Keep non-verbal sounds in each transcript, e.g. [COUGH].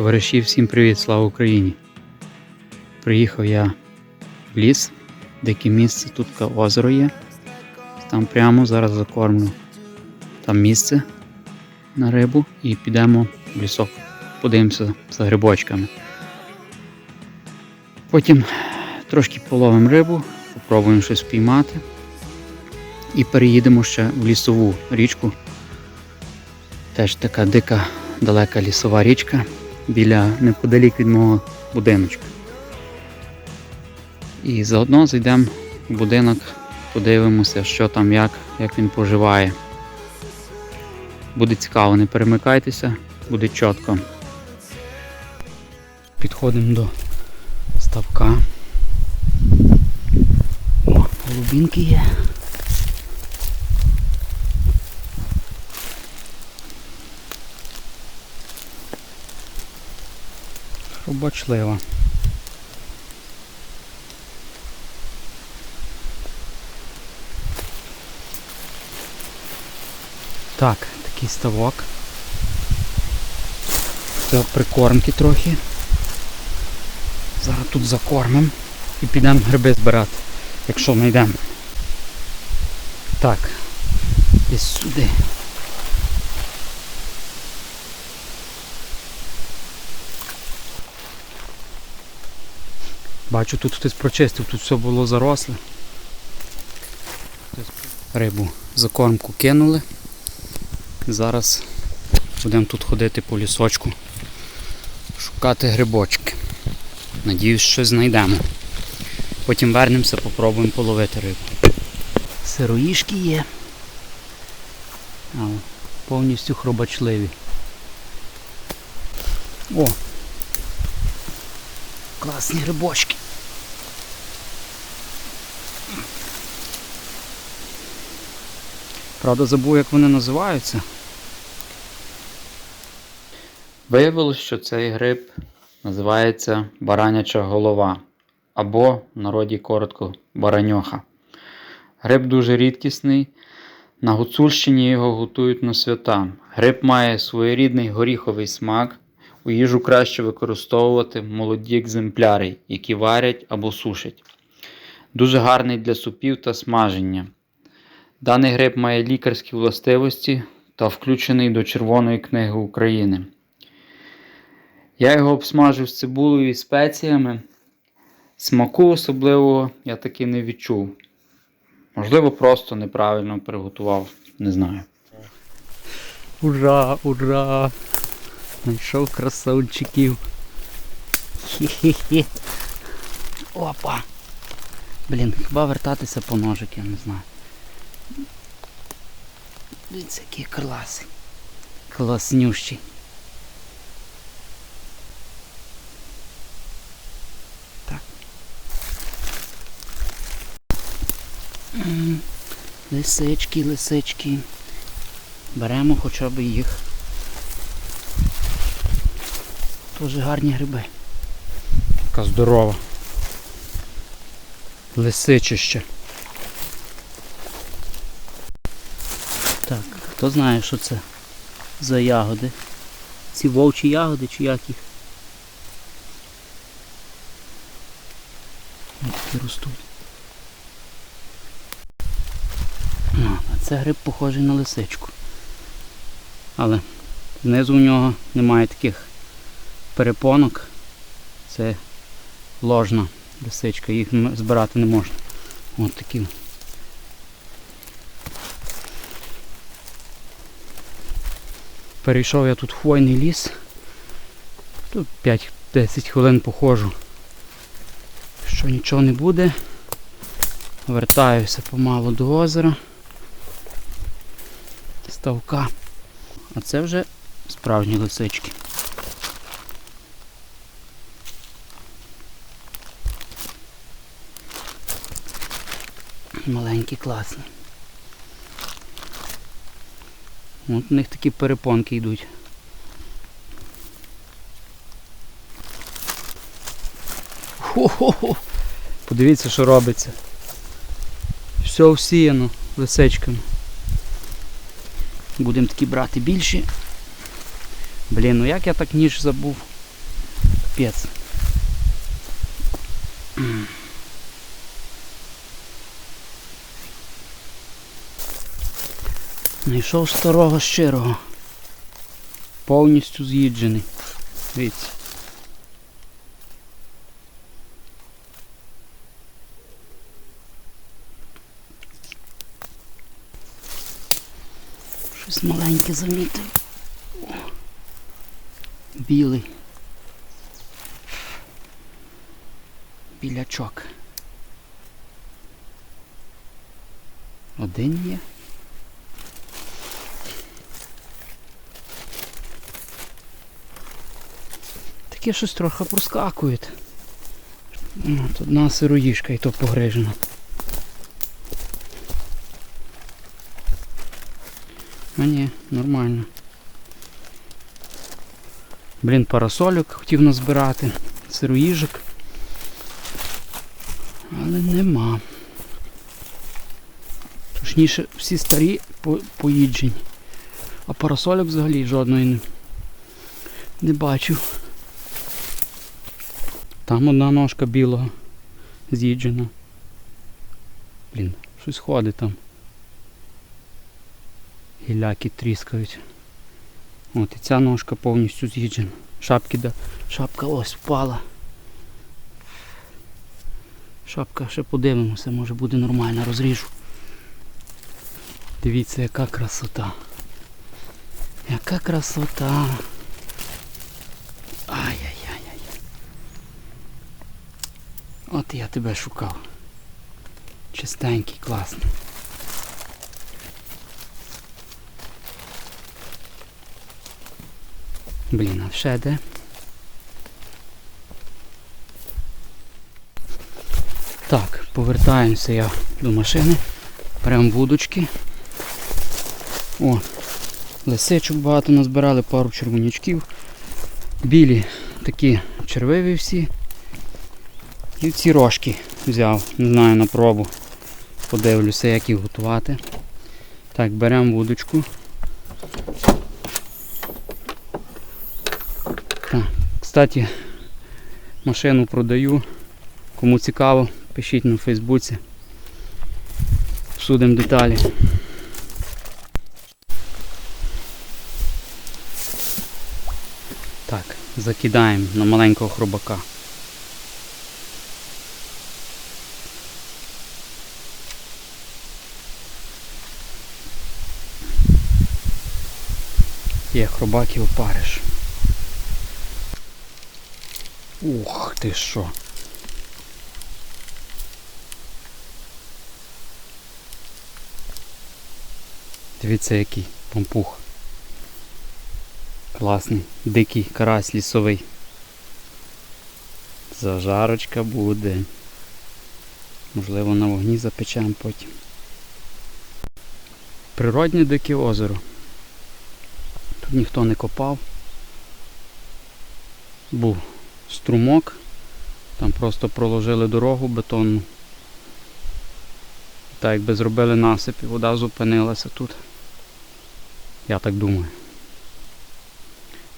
Товариші, всім привіт, слава Україні! Приїхав я в ліс, дике місце, тут озеро є. Там прямо зараз закормлю там місце на рибу і підемо в лісок, подивимося за грибочками. Потім трошки половимо рибу, попробуємо щось піймати. І переїдемо ще в лісову річку. Теж така дика, далека лісова річка біля неподалік від мого будиночка. І заодно зайдемо в будинок, подивимося, що там, як, як він поживає. Буде цікаво, не перемикайтеся, буде чітко. Підходимо до ставка. О, голубінки є. Робочлива. Так, такий ставок. Це прикормки трохи. Зараз тут закормимо і підемо гриби збирати, якщо знайдемо. Так, десь сюди. Бачу, тут хтось прочистив, тут все було заросле. Рибу закормку кинули. Зараз будемо тут ходити по лісочку, шукати грибочки. Надіюсь, щось знайдемо. Потім вернемося, попробуємо половити рибу. Сироїшки є. Але повністю хробачливі. О! Класні грибочки. Правда, забув, як вони називаються. Виявилось, що цей гриб називається бараняча голова. Або в народі коротко бараньоха. Гриб дуже рідкісний. На Гуцульщині його готують на свята. Гриб має своєрідний горіховий смак. У їжу краще використовувати молоді екземпляри, які варять або сушать. Дуже гарний для супів та смаження. Даний гриб має лікарські властивості та включений до Червоної книги України. Я його обсмажив з цибулею і спеціями. Смаку особливого я таки не відчув. Можливо, просто неправильно приготував, не знаю. Ура, ура! Знайшов красавчиків. Хі-хі-хі. Опа! Блін, хіба вертатися по ножик, я не знаю. Дивіться, які класи. Класнющі. Так. Лисички, лисички. Беремо хоча б їх. Дуже гарні гриби. Така здорова. Лисичище. Так, хто знає, що це за ягоди? Ці вовчі ягоди чи як їх? Ось такі ростуть. А, це гриб похожий на лисичку. Але знизу в нього немає таких перепонок. Це ложна лисичка, їх збирати не можна. Ось такі. Перейшов я тут хвойний ліс. Тут 5-10 хвилин походжу. Що нічого не буде. Вертаюся помалу до озера. Ставка. А це вже справжні лисички. Маленькі, класні. От у них такі перепонки йдуть. Хо-хо-хо! Подивіться, що робиться. Все всіяно лисичками. Будемо такі брати більші. Блін, ну як я так ніж забув? Капець. Знайшов старого щирого. Повністю з'їджений. Дивіться. Щось маленьке замітив. Білий. Білячок. Один є. Таке щось трохи проскакують. Ну, Тут одна сироїшка і то погрижена. А ні, нормально. Блін, парасольок хотів назбирати, сироїжик. Але нема. Точніше, всі старі по- поїджені. А парасольок взагалі жодної не, не бачив. Там одна ножка білого з'їджена. Блін, щось ходить там. Гіляки тріскають. От і ця ножка повністю з'їджена. Шапки да. Шапка ось впала. Шапка ще подивимося, може буде нормально, розріжу. Дивіться, яка красота. Яка красота. От я тебе шукав. Чистенький, класний. Блін, а ще де? Так, повертаємося я до машини. Прям вудочки. О, лисичок багато назбирали, пару червонячків. Білі такі червиві всі. І ці рожки взяв, не знаю на пробу. Подивлюся, як їх готувати. Так, беремо вудочку. Так, кстати, машину продаю. Кому цікаво, пишіть на Фейсбуці. Обсудимо деталі. Так, закидаємо на маленького хробака. Є хробак опариш. Ух ти що. Дивіться який пампух. Класний, дикий карась лісовий. Зажарочка буде. Можливо на вогні запечемо потім. Природнє дике озеро. Ніхто не копав. Був струмок. Там просто проложили дорогу бетонну. Так якби зробили насип і вода зупинилася тут. Я так думаю.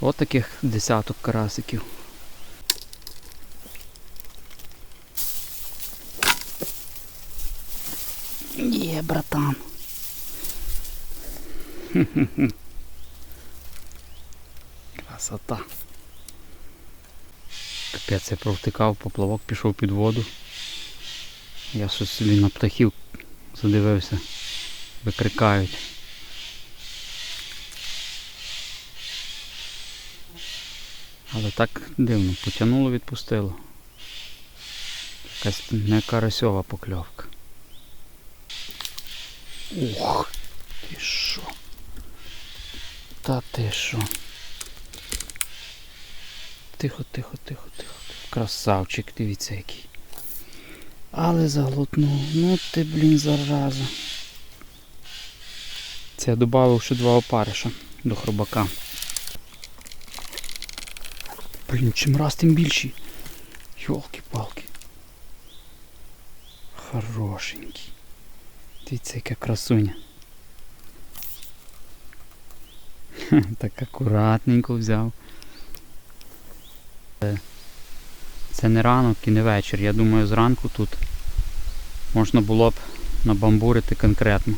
От таких десяток карасиків. Є, братан. [LAUGHS] Красота. Капець я провтикав, поплавок пішов під воду. Я щось собі на птахів задивився. Викрикають. Але так дивно, потягнуло, відпустило. Якась не карасьова покльовка. Ух, ти що? Та ти що? Тихо, тихо, тихо, тихо. Красавчик, дивіться який. Але заглотнув. Ну ти, блін, зараза. Це я додав ще два опариша до хробака. Блін, чим раз тим більший. Йолки-палки. Хорошенький. Дивіться, яка красуня. Так акуратненько взяв. Це не ранок і не вечір. Я думаю, зранку тут можна було б набамбурити конкретно.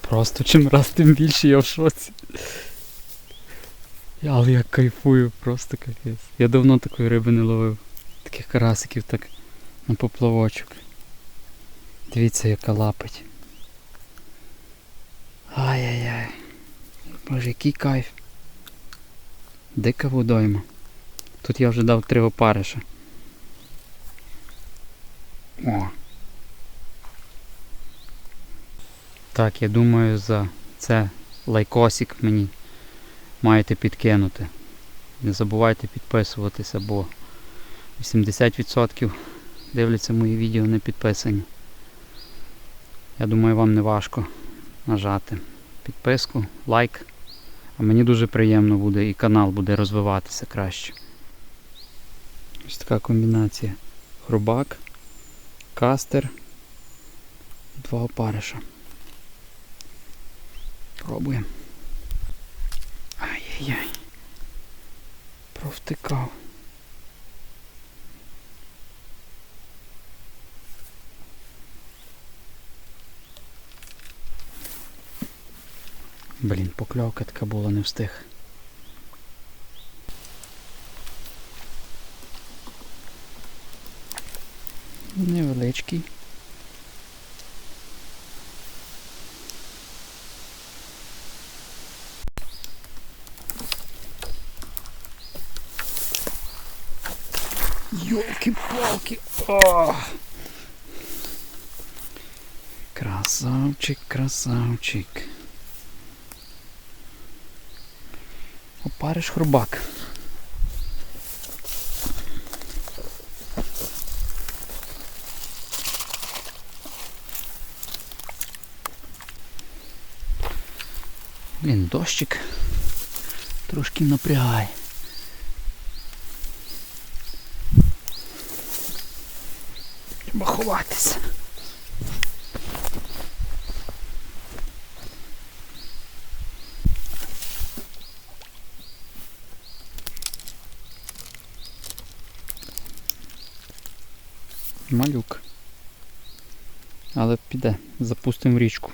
Просто чим раз тим більше я в шоці. Але я кайфую, просто капець. Я давно такої риби не ловив. Таких карасиків так на поплавочок. Дивіться, яка лапить. Ай-яй-яй. Боже, який кайф. Дика водойма. Тут я вже дав три опариша. О. Так, я думаю, за це лайкосик мені маєте підкинути. Не забувайте підписуватися, бо 80% дивляться мої відео не підписані. Я думаю, вам не важко нажати підписку, лайк. А мені дуже приємно буде і канал буде розвиватися краще. Ось така комбінація. Хрубак, кастер два опариша. Пробуємо. Ай-яй-яй. Провтикав. Блін, покльовка така була, не встиг. Невеличкий. Йолки-палки! Красавчик, красавчик. Опариш хрубак. Блін, дощик трошки напрягає. Треба ховатися. Малюк. Але піде, запустимо річку.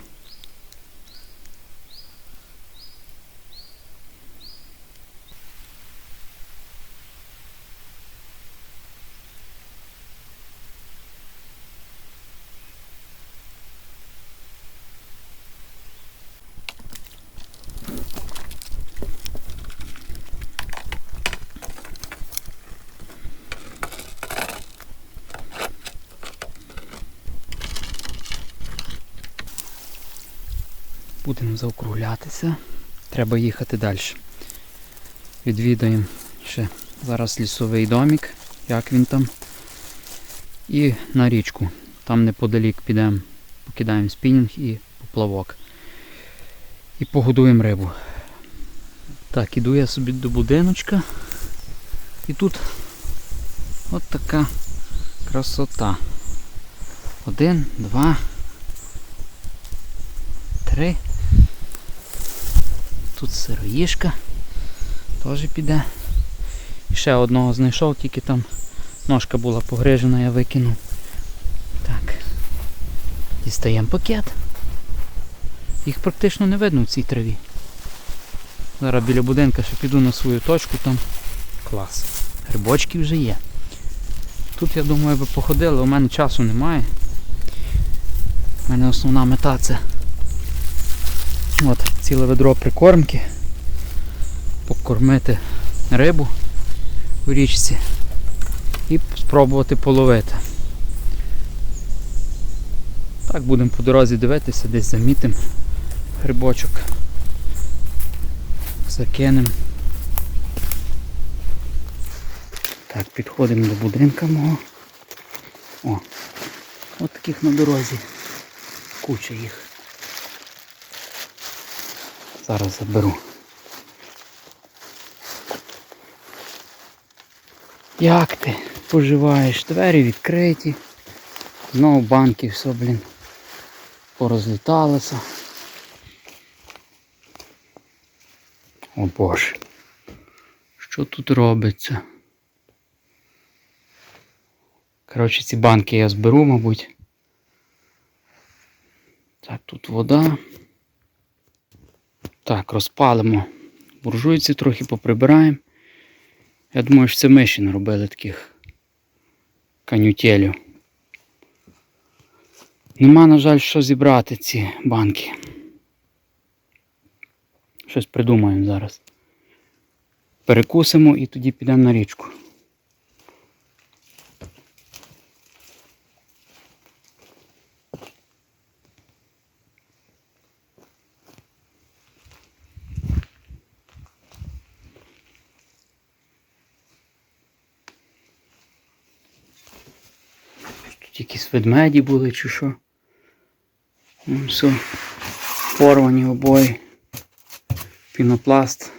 Будемо заокруглятися. Треба їхати далі. Відвідаємо ще зараз лісовий домик, як він там. І на річку. Там неподалік підемо, покидаємо спінінг і поплавок. І погодуємо рибу. Так, іду я собі до будиночка. І тут от така красота. Один, два, три. Тут сироїшка теж піде. Ще одного знайшов, тільки там ножка була погрижена, я викинув. Так. Дістаємо пакет. Їх практично не видно в цій траві. Зараз біля будинка ще піду на свою точку там. Клас. Грибочки вже є. Тут я думаю ви походили, у мене часу немає. У мене основна мета це От, ціле ведро прикормки. Покормити рибу у річці і спробувати половити. Так будемо по дорозі дивитися, десь замітимо грибочок. Закинемо. Так, підходимо до будинка мого. О, от таких на дорозі. Куча їх. Зараз заберу. Як ти поживаєш? Двері відкриті. Знову банки все, блін, порозліталося. О боже. Що тут робиться? Коротше, ці банки я зберу, мабуть. Так, тут вода. Так, розпалимо. Буржуйці трохи поприбираємо. Я думаю, що це миші наробили таких канютелів. Нема, на жаль, що зібрати ці банки. Щось придумаємо зараз. Перекусимо і тоді підемо на річку. Тут якісь ведмеді були чи що. Все. Порвані обої. Пінопласт.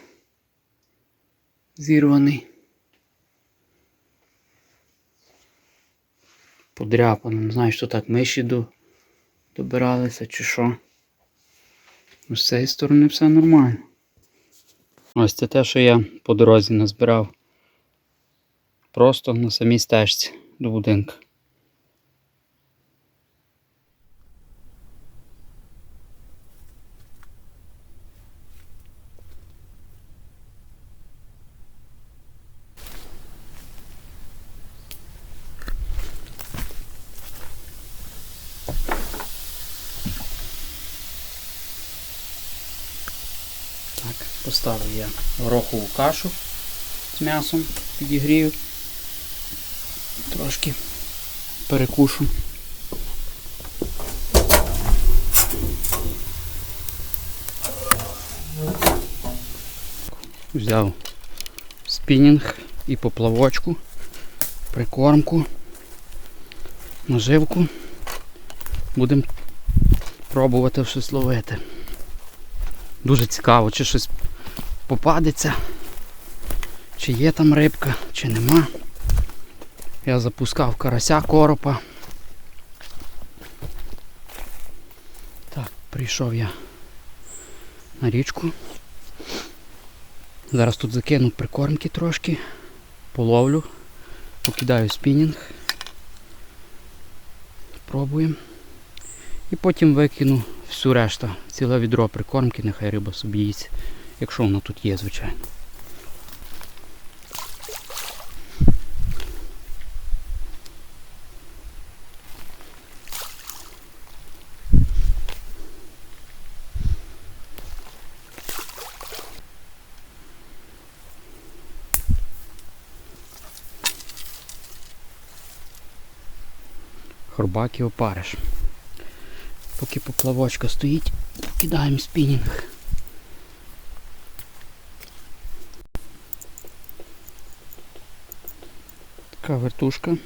Зірваний. Подряпано. Не знаю, що так миші до... добиралися чи що. Ну, з цієї сторони все нормально. Ось це те, що я по дорозі назбирав. Просто на самій стежці до будинку. Так, поставив я горохову кашу з м'ясом, підігрію. Трошки перекушу. Взяв спінінг і поплавочку, прикормку, наживку. Будемо пробувати щось ловити. Дуже цікаво, чи щось попадеться, чи є там рибка, чи нема. Я запускав карася коропа. Так, прийшов я на річку. Зараз тут закину прикормки трошки, половлю, покидаю спінінг. Спробуємо. І потім викину всю решту, ціле відро прикормки, нехай риба собі їсть, якщо вона тут є, звичайно. Хорбак і опариш. Поки поплавочка стоїть, кидаємо спінінг. Така вертушка.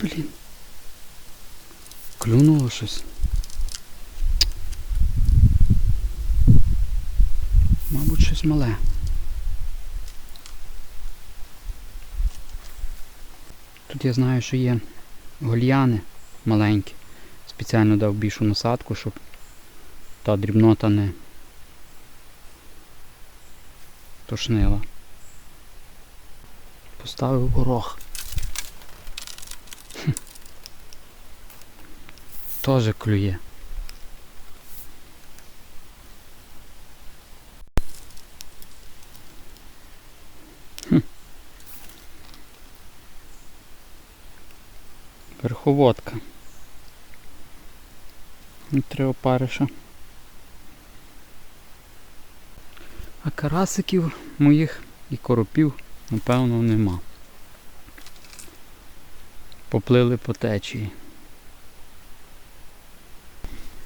Блін. Клюнуло щось. Мабуть, щось мале. Тут я знаю, що є гольяни маленькі. Спеціально дав більшу насадку, щоб та дрібнота не тошнила. Поставив горох. Тоже клює. Хм. Верховодка. Три опариша. А карасиків моїх і коропів, напевно, нема. Поплили по течії.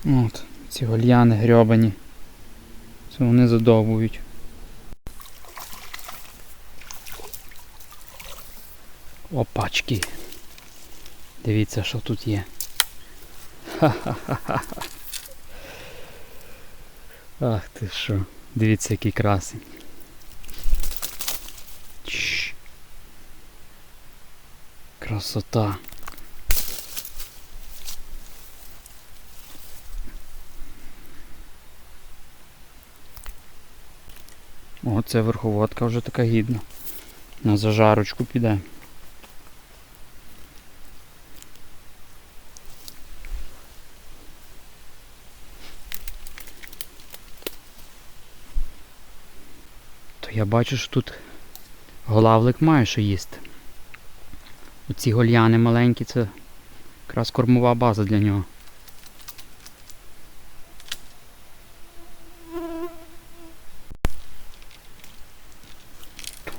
От, ці гольяни грьобані. Це вони задовбують. Опачки. Дивіться, що тут є. Ха-ха-ха. Ах ти що. Дивіться, який красень. Красота. О, це верховодка вже така гідна. На зажарочку піде. То я бачу, що тут голавлик має що їсти. Оці гольяни маленькі, це якраз кормова база для нього.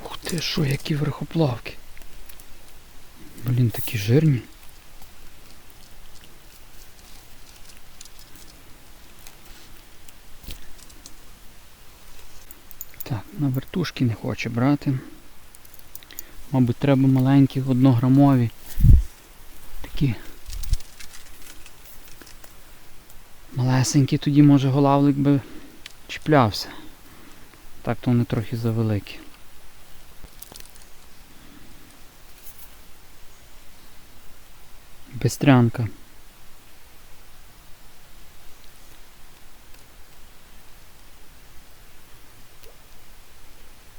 Ух ти, що, які верхоплавки. Блін, такі жирні. Так, на вертушки не хоче брати. Мабуть, треба маленькі, однограмові. Такі. Малесенькі тоді, може, голавлик би чіплявся. Так то вони трохи завеликі. Бестрянка.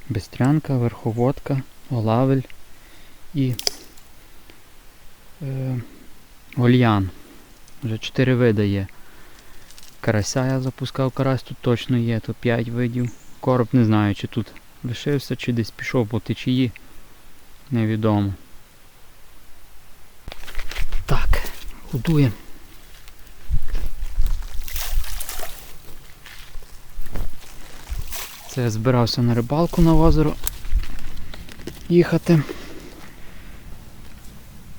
Бестрянка, верховодка, олавель і е, гольян. Вже 4 види є. Карася я запускав, карась тут точно є, тут 5 видів. Короб не знаю, чи тут лишився, чи десь пішов по течії. Невідомо. Так, годуємо. Це я збирався на рибалку на озеро їхати.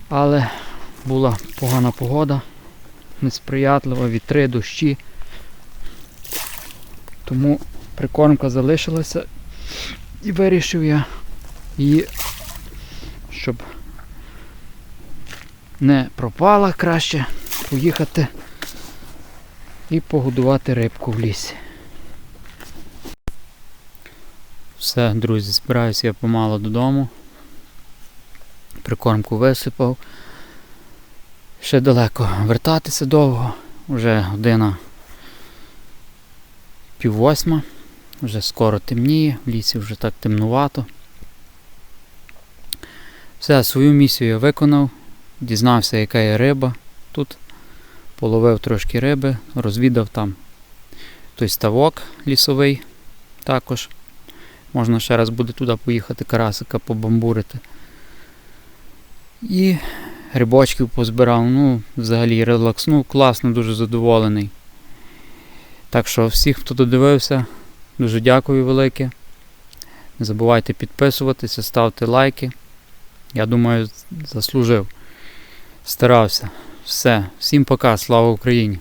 Але була погана погода, несприятлива, вітри, дощі. Тому прикормка залишилася і вирішив я її, щоб не пропала краще, поїхати і погодувати рибку в лісі. Все, друзі, збираюся я помало додому. Прикормку висипав. Ще далеко вертатися довго. Вже година пів восьма. Вже скоро темніє, в лісі вже так темнувато. Все, свою місію я виконав. Дізнався, яка є риба тут. Половив трошки риби, розвідав там той ставок лісовий також. Можна ще раз буде туди поїхати карасика побамбурити. І грибочків позбирав. Ну, взагалі релакснув, класно, дуже задоволений. Так що всіх, хто додивився, дуже дякую велике. Не забувайте підписуватися, ставте лайки. Я думаю, заслужив. Старався. Все. Всім пока, слава Україні!